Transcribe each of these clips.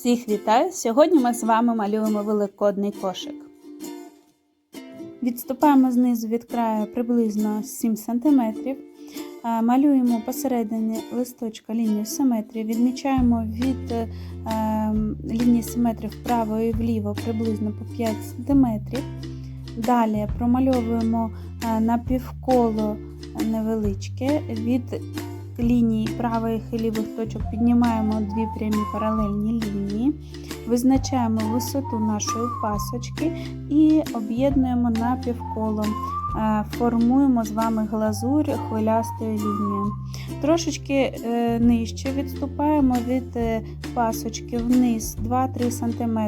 Всіх вітаю! Сьогодні ми з вами малюємо великодний кошик. Відступаємо знизу від краю приблизно 7 см. Малюємо посередині листочка лінію симетрії, відмічаємо від е, лінії симетрії вправо і вліво приблизно по 5 см. Далі промальовуємо е, напівколо невеличке від ліній правих і лівих точок піднімаємо дві прямі паралельні лінії, визначаємо висоту нашої пасочки і об'єднуємо напівколом. Е, формуємо з вами глазурь хвилястою лінією. Трошечки е, нижче відступаємо від е, пасочки вниз 2-3 см.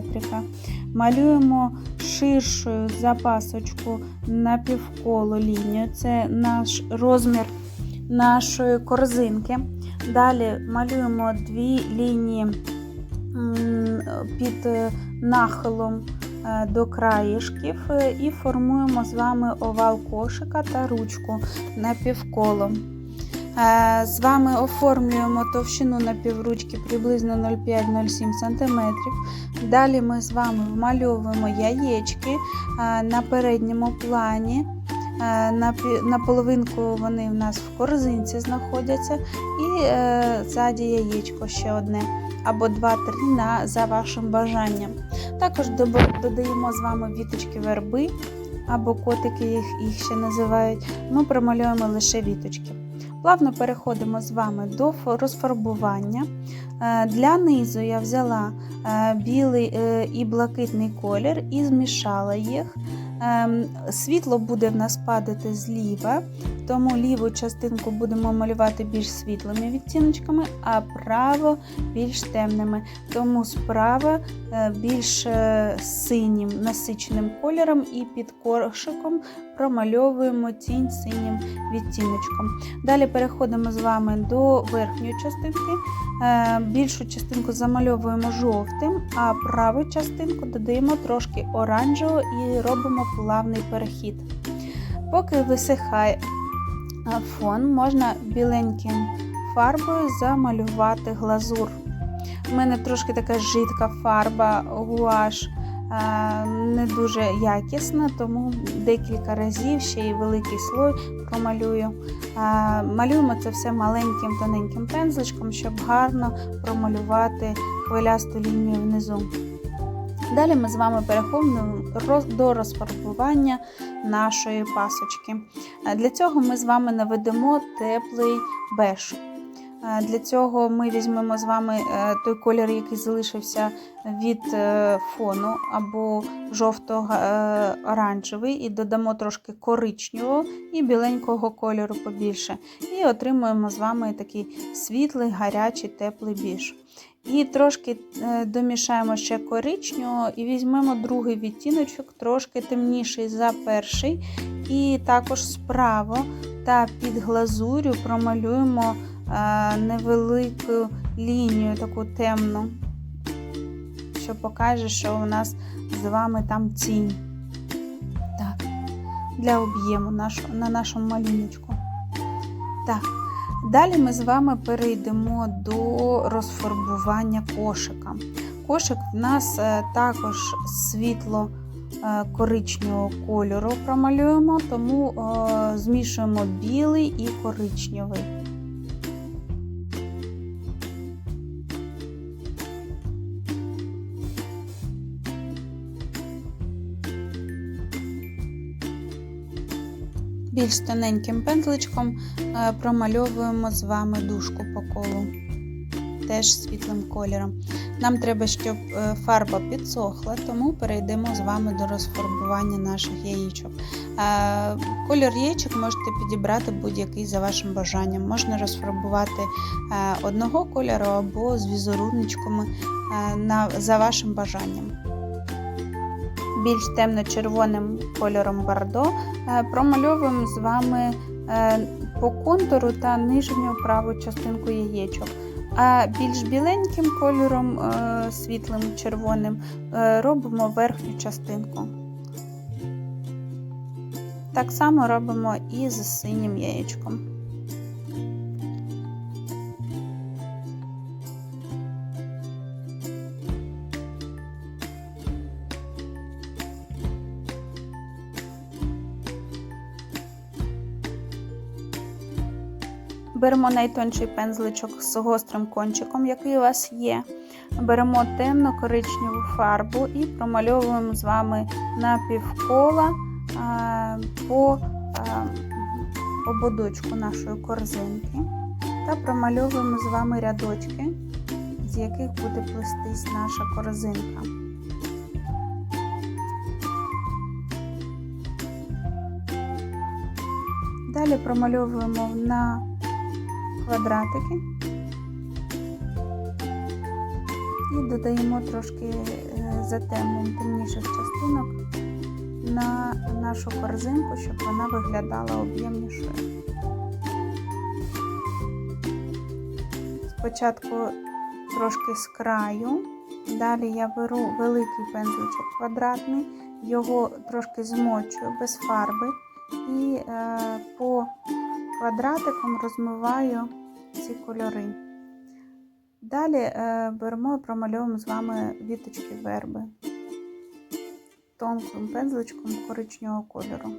Малюємо ширшою за пасочку напівколо лінію. Це наш розмір нашої корзинки. Далі малюємо дві лінії під нахилом е, до краєшків і формуємо з вами овал кошика та ручку напівколо. Е, з вами оформлюємо товщину напівручки приблизно 0,5-0,7 см. Далі ми з вами вмальовуємо яєчки е, на передньому плані. Е, на половинку вони в нас в корзинці знаходяться, і е, ззаді яєчко ще одне або два-три за вашим бажанням. Також додаємо з вами віточки верби або котики, їх, їх ще називають. Ми промалюємо лише віточки. Плавно переходимо з вами до розфарбування. Е, для низу я взяла білий і блакитний колір і змішала їх. Ем, світло буде в нас падати зліва, тому ліву частинку будемо малювати більш світлими відтіночками, а право більш темними. Тому справа е, більш е, синім насиченим кольором і під коршиком промальовуємо тінь синім відтіночком. Далі переходимо з вами до верхньої частинки. Е, більшу частинку замальовуємо жовтим, а праву частинку додаємо трошки оранжевого і робимо плавний перехід. Поки висихає фон, можна біленьким фарбою замалювати глазур. У мене трошки така жидка фарба, гуаш не дуже якісна, тому декілька разів ще й великий слой промалюю. Малюємо це все маленьким тоненьким пензличком, щоб гарно промалювати хвилясту лінію внизу. Далі ми з вами переходимо до розфарбування нашої пасочки. Для цього ми з вами наведемо теплий беж. Для цього ми візьмемо з вами е, той колір, який залишився від е, фону або жовто-оранжевий, і додамо трошки коричневого і біленького кольору побільше. І отримуємо з вами такий світлий, гарячий, теплий біж. І трошки е, домішаємо ще коричневого і візьмемо другий відтіночок, трошки темніший за перший. І також справа та під глазурю промалюємо невелику лінію, таку темну, що покаже, що у нас з вами там тінь. Так, для об'єму на нашому малюночку. Так. Далі ми з вами перейдемо до розфарбування кошика. Кошик в нас е, також світло е, коричневого кольору промалюємо, тому е, змішуємо білий і коричневий. Більш тоненьким пензличком е, промальовуємо з вами дужку по колу, теж світлим кольором. Нам треба, щоб е, фарба підсохла, тому перейдемо з вами до розфарбування наших яєчок. Е, Колір яєчок можете підібрати будь-який за вашим бажанням. Можна розфарбувати одного кольору або з візеруночками за вашим бажанням більш темно-червоним кольором бордо, е, промальовуємо з вами е, по контуру та нижню праву частинку яєчок. А більш біленьким кольором, е, світлим червоним, робимо верхню частинку. Так само робимо і з синім яєчком. Беремо найтонший пензличок з гострим кончиком, який у вас є. Беремо темно коричневу фарбу і промальовуємо з вами на півкола по ободочку нашої корзинки та промальовуємо з вами рядочки, з яких буде плестись наша корзинка. Далі промальовуємо на квадратики. І додаємо трошки е, затемнень темніших частинок на нашу корзинку, щоб вона виглядала об'ємнішою. Спочатку трошки з краю, далі я беру великий пензличок квадратний, його трошки змочую без фарби. І е, по квадратикам розмиваю ці кольори. Далі е, беремо і промальовуємо з вами віточки верби тонким пензличком коричневого кольору.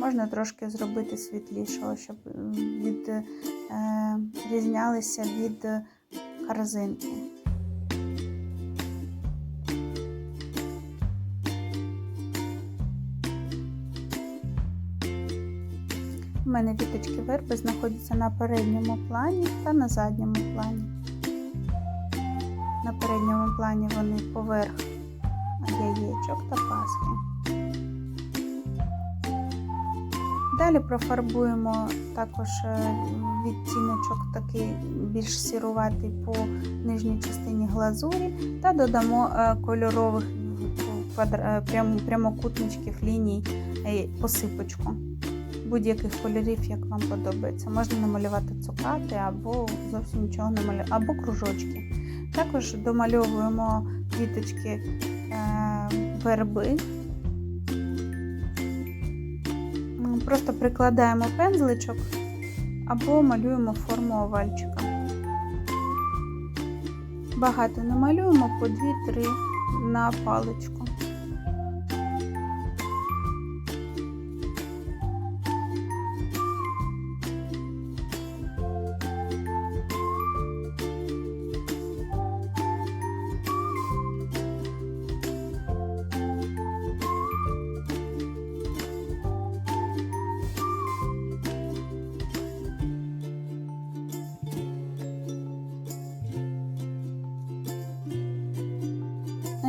Можна трошки зробити світлішого, щоб від, е, від корзинки. У мене віточки верби знаходяться на передньому плані та на задньому плані. На передньому плані вони поверх яєчок та пасхи. Далі профарбуємо також е, відтіночок такий більш сіруватий по нижній частині глазурі та додамо е, кольорових квадра... прямокутничків ліній е, посипочку будь-яких кольорів, як вам подобається. Можна намалювати цукати або зовсім нічого не малювати, або кружочки. Також домальовуємо квіточки е, верби. Просто прикладаємо пензличок або малюємо форму овальчика. Багато не малюємо по 2-3 на паличку.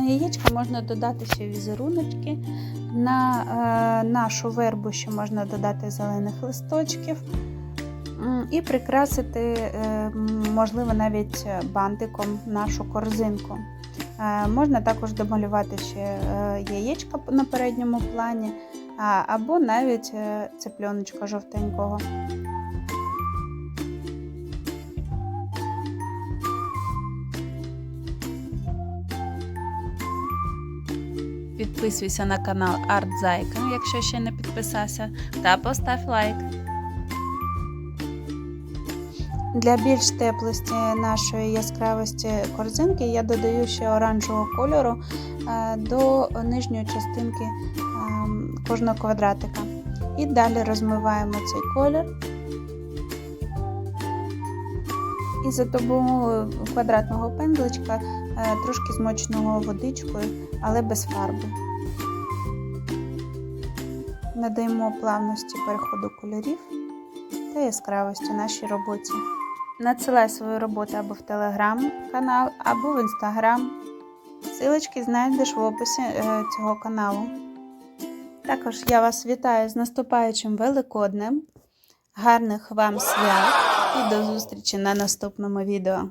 Яєчка можна додати ще візеруночки. На е, нашу вербу ще можна додати зелених листочків і прикрасити, е, можливо, навіть бантиком нашу корзинку. Е, можна також домалювати ще е, яєчка на передньому плані, або навіть цепльоночка жовтенького. Підписуйся на канал Артзайка, якщо ще не підписався, та постав лайк. Для більш теплості нашої яскравості корзинки я додаю ще оранжевого кольору е, до нижньої частинки е, кожного квадратика. І далі розмиваємо цей колір. І за допомогою квадратного пензличка е, трошки змоченого водичкою, але без фарби. Надаємо плавності переходу кольорів та яскравості нашій роботі. Надсилай свої роботи або в телеграм-канал, або в інстаграм. Силочки знайдеш в описі е, цього каналу. Також я вас вітаю з наступаючим Великоднем. Гарних вам свят і до зустрічі на наступному відео.